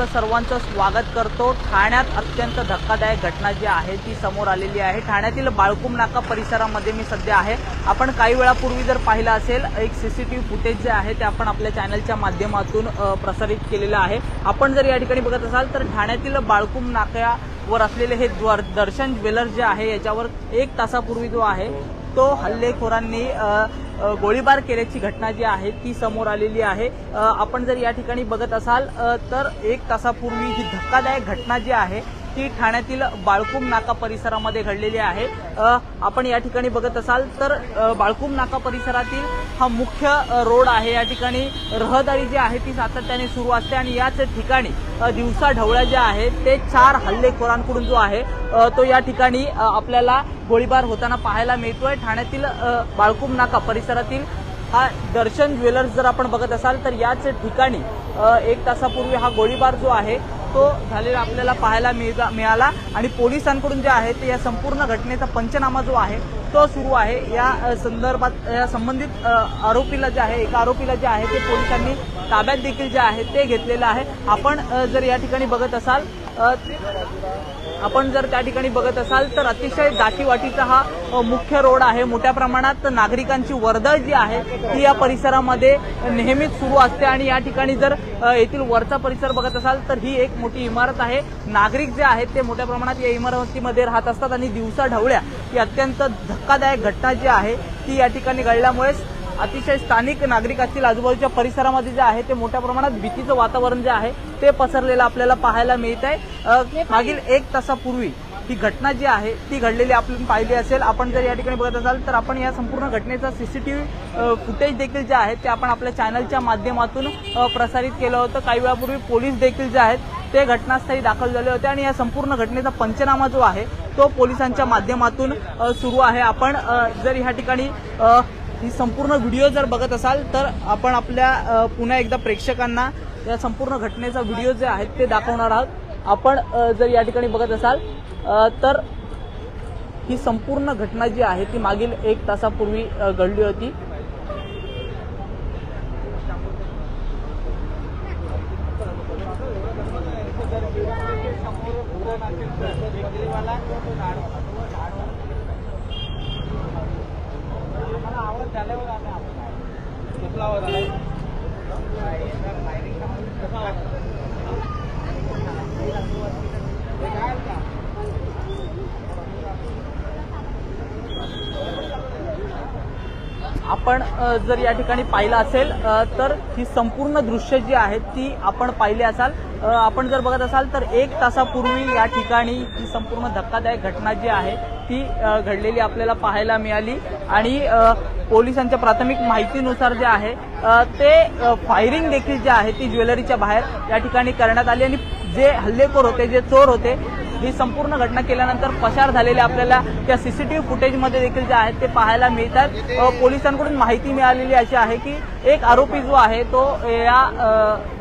आपलं सर्वांचं स्वागत करतो. ठाण्यात अत्यंत धक्कादायक घटना जी आहे ती समोर आलेली आहे. ठाण्यातील बाळकुम नाका परिसरामध्ये मी सध्या आहे. आपण काही वेळापूर्वी जर पाहिलं असेल एक सीसीटीव्ही फुटेज जे आहे ते आपण आपल्या चॅनलच्या माध्यमातून प्रसारित केलेलं आहे. आपण जर या ठिकाणी बघत असाल तर ठाण्यातील बाळकुम नाक्यावर असलेले हे द्वार- दर्शन ज्वेलर्स जे आहे याच्यावर एक तासापूर्वी जो आहे तो हल्लेखोरांनी गोळीबार केल्याची घटना जी आहे ती समोर आलेली आहे. आपण जर या ठिकाणी बघत असाल तर एक तासापूर्वी ही धक्कादायक घटना जी आहे ती ठाण्यातील बाळकुम नाका परिसरामध्ये घडलेली आहे. आपण या ठिकाणी बघत असाल तर बाळकुम नाका परिसरातील हा मुख्य रोड आहे. या ठिकाणी रहदारी जी आहे ती सातत्याने सुरू असते आणि याच ठिकाणी दिवसा ढवळ्या ज्या आहेत ते चार हल्लेखोरांकडून जो आहे तो या ठिकाणी आपल्याला गोळीबार होताना पाहायला मिळतोय. ठाण्यातील बाळकुम नाका परिसरातील हा दर्शन ज्वेलर्स जर आपण बघत असाल तर याच ठिकाणी एक तासापूर्वी हा गोळीबार जो आहे तो झालेला आपल्याला पाहायला मिळगा- मिळाला. आणि पोलिसांकडून जे आहे ते या संपूर्ण घटनेचा पंचनामा जो आहे तो सुरू आहे. या संदर्भात या संबंधित आरोपीला जे आहे एका आरोपीला जे आहे ते पोलिसांनी ताब्यात देखील जे आहे ते घेतलेलं आहे. आपण जर या ठिकाणी बघत असाल आपण जर त्या ठिकाणी बघत असाल तर अतिशय दाटीवाटीचा हा मुख्य रोड आहे. मोठ्या प्रमाणात नागरिकांची वर्दळ जी आहे ती या परिसरामध्ये नेहमीच सुरू असते. आणि या ठिकाणी जर येथील वरचा परिसर बघत असाल तर ही एक मोठी इमारत आहे. नागरिक जे आहेत ते मोठ्या प्रमाणात या इमारतीमध्ये राहत असतात. आणि दिवसा ढवळ्या ही अत्यंत धक्कादायक घटना जी आहे ती या ठिकाणी घडल्यामुळेच अतिशय स्थानिक नागरिक असतील आजूबाजूच्या परिसरामध्ये जे आहे ते मोठ्या प्रमाणात भीतीचं वातावरण जे आहे ते पसरलेलं आपल्याला पाहायला मिळत आहे. मागील एक तासापूर्वी ही घटना जी आहे ती घडलेली आपण पाहिली असेल. आपण जर या ठिकाणी बघत असाल तर आपण या संपूर्ण घटनेचा सीसीटीव्ही फुटेज देखील जे आहे ते आपण आपल्या चॅनलच्या माध्यमातून प्रसारित केलं होतं. काही वेळापूर्वी पोलीस देखील जे आहेत ते घटनास्थळी दाखल झाले होते आणि या संपूर्ण घटनेचा पंचनामा जो आहे तो पोलिसांच्या माध्यमातून सुरू आहे. आपण जर ह्या ठिकाणी ही संपूर्ण व्हिडिओ जर बघत असाल तर आपण आपल्या पुन्हा एकदा प्रेक्षकांना या संपूर्ण घटनेचा व्हिडिओ जे आहेत ते दाखवणार आहोत. आपण जर या ठिकाणी बघत असाल तर ही संपूर्ण घटना जी आहे ती मागील एक तासापूर्वी घडली होती. आपण जर या ठिकाणी पाहिलं असेल तर ही संपूर्ण दृश्य जी आहेत ती आपण पाहिली असाल. आपण जर बघत असाल तर एक तासापूर्वी या ठिकाणी ही संपूर्ण धक्कादायक घटना जी आहे ती घडलेली आपल्याला पाहायला मिळाली. आणि पोलिसांच्या प्राथमिक माहितीनुसार जे आहे ते फायरिंग देखील जे आहे ती ज्वेलरीच्या बाहेर या ठिकाणी करण्यात आली. आणि जे हल्लेखोर होते जे चोर होते ही संपूर्ण घटना केल्यानंतर पसार झालेले आपल्याला त्या सीसीटीव्ही फुटेजमध्ये देखील जे आहेत ते पाहायला मिळतात. पोलिसांकडून माहिती मिळालेली अशी आहे की एक आरोपी जो आहे तो या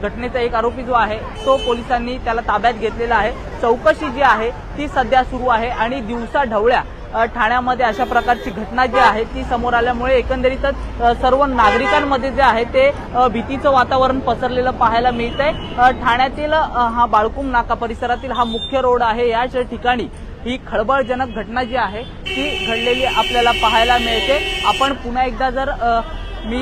घटनेचा एक आरोपी जो आहे तो पोलिसांनी त्याला ताब्यात घेतलेला आहे. चौकशी जी आहे ती सध्या सुरू आहे आणि दिवसा ढवळ्या ठाण्यामध्ये अशा प्रकारची घटना जी आहे ती समोर आल्यामुळे एकंदरीतच सर्व नागरिकांमध्ये जे आहे ते भीतीचं वातावरण पसरलेलं पाहायला मिळत आहे ठाण्यातील हा बाळकुम नाका परिसरातील हा मुख्य रोड आहे. याच ठिकाणी ही खळबळजनक घटना जी आहे ती घडलेली आपल्याला पाहायला मिळते. आपण पुन्हा एकदा जर मी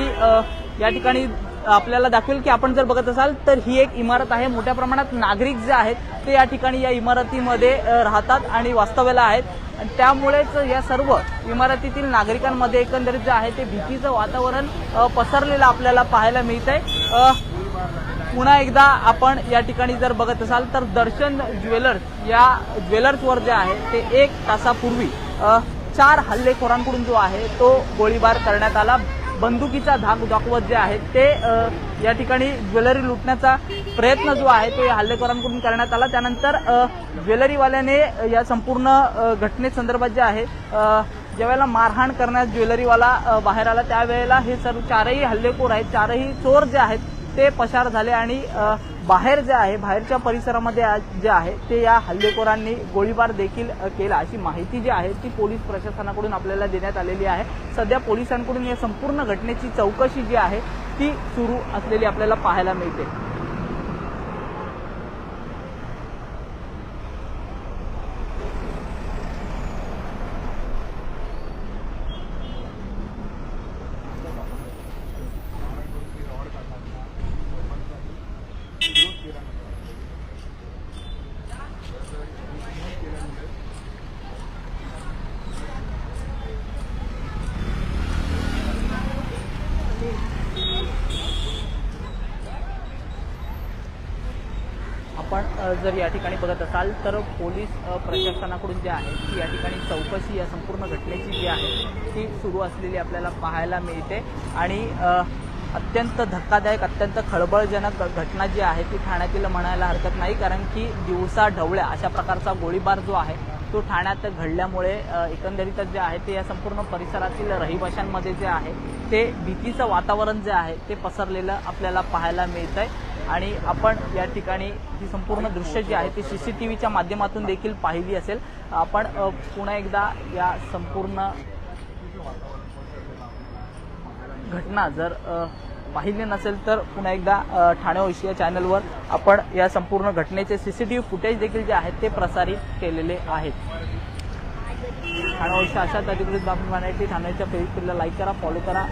या ठिकाणी आपल्याला दाखवेल की आपण जर बघत असाल तर ही एक इमारत आहे. मोठ्या प्रमाणात नागरिक जे आहेत ते या ठिकाणी या इमारतीमध्ये राहतात आणि वास्तव्याला आहेत. आणि त्यामुळेच या सर्व इमारतीतील नागरिकांमध्ये एकंदरीत जे आहे ते भीतीचं वातावरण पसरलेलं आपल्याला पाहायला मिळत आहे पुन्हा एकदा आपण या ठिकाणी जर बघत असाल तर दर्शन ज्वेलर्स या ज्वेलर्सवर जे आहे ते एक तासापूर्वी चार हल्लेखोरांकडून जो आहे तो गोळीबार करण्यात आला. बंदुकीचा धाक दाखवत जे आहे ते या ठिकाणी ज्वेलरी लुटण्याचा प्रयत्न जो आहे तो या हल्लेखोरांकडून करण्यात आला. त्यानंतर ज्वेलरीवाल्याने या संपूर्ण घटनेसंदर्भात जे आहे ज्यावेळेला मारहाण करण्यास ज्वेलरीवाला बाहेर आला त्यावेळेला हे सर्व चारही हल्लेखोर आहेत चारही चोर जे आहेत ते पसार झाले आणि बाहेर जे आहे बाहेरच्या परिसरामध्ये जे आहे ते या हल्लेखोरांनी गोळीबार देखील केला. अशी माहिती जी आहे ती पोलीस प्रशासनाकडून आपल्याला देण्यात आलेली आहे. सध्या पोलिसांकडून या संपूर्ण घटनेची चौकशी जी आहे ती सुरू असलेली आपल्याला पाहायला मिळते आपण अ, जर या ठिकाणी बघत असाल तर पोलीस प्रशासनाकडून जे आहे ती या ठिकाणी चौकशी या संपूर्ण घटनेची जी आहे ती सुरू असलेली आपल्याला पाहायला मिळते. आणि अत्यंत धक्कादायक अत्यंत खळबळजनक घटना जी आहे ती ठाण्यातील म्हणायला हरकत नाही कारण की दिवसा ढवळ्या अशा प्रकारचा गोळीबार जो आहे तो ठाण्यात घडल्यामुळे एकंदरीतच जे आहे ते या संपूर्ण परिसरातील रहिवाशांमध्ये जे आहे ते भीतीचं वातावरण जे आहे ते पसरलेलं आपल्याला पाहायला मिळतंय. आणि आपण या ठिकाणी ही संपूर्ण दृश्य जी आहे ती सी सी टी व्हीच्या माध्यमातून देखील पाहिली असेल. आपण पुन्हा एकदा या संपूर्ण घटना जर पाहिली नसेल तर पुन्हा एकदा ठाणे ओशिया चॅनलवर आपण या संपूर्ण घटनेचे C C T V footage देखील जे आहेत ते प्रसारित केलेले आहेत. ठाणे ओशिया अशाच अधिकृत बातमी ठाण्याच्या फेसबुकला लाईक करा फॉलो करा.